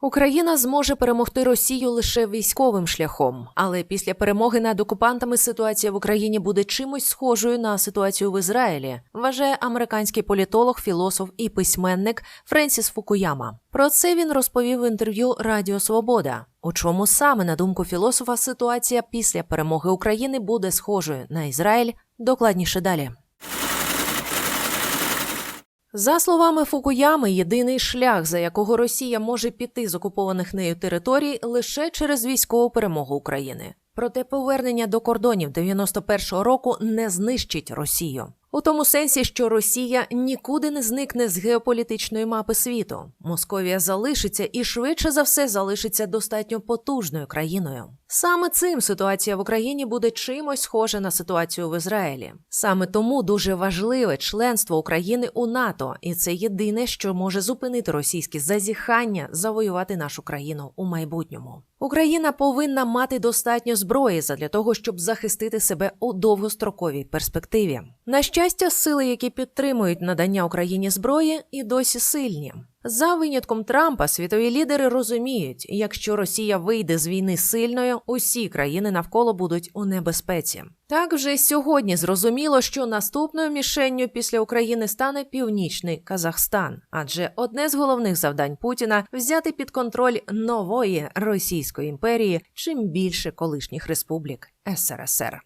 Україна зможе перемогти Росію лише військовим шляхом, але після перемоги над окупантами ситуація в Україні буде чимось схожою на ситуацію в Ізраїлі, вважає американський політолог, філософ і письменник Френсіс Фукуяма. Про це він розповів в інтерв'ю Радіо Свобода. У чому саме, на думку філософа, ситуація після перемоги України буде схожою на Ізраїль? Докладніше далі. За словами Фукуями, єдиний шлях, за якого Росія може піти з окупованих нею територій, лише через військову перемогу України. Проте повернення до кордонів 91-го року не знищить Росію. У тому сенсі, що Росія нікуди не зникне з геополітичної мапи світу. Московія залишиться і швидше за все залишиться достатньо потужною країною. Саме цим ситуація в Україні буде чимось схожа на ситуацію в Ізраїлі. Саме тому дуже важливе членство України у НАТО, і це єдине, що може зупинити російські зазіхання завоювати нашу країну у майбутньому. Україна повинна мати достатньо зброї задля того, щоб захистити себе у довгостроковій перспективі. На щастя, сили, які підтримують надання Україні зброї, і досі сильні. За винятком Трампа світові лідери розуміють, якщо Росія вийде з війни сильною, усі країни навколо будуть у небезпеці. Так вже сьогодні зрозуміло, що наступною мішенню після України стане північний Казахстан, адже одне з головних завдань Путіна взяти під контроль нової Російської імперії чим більше колишніх республік СРСР.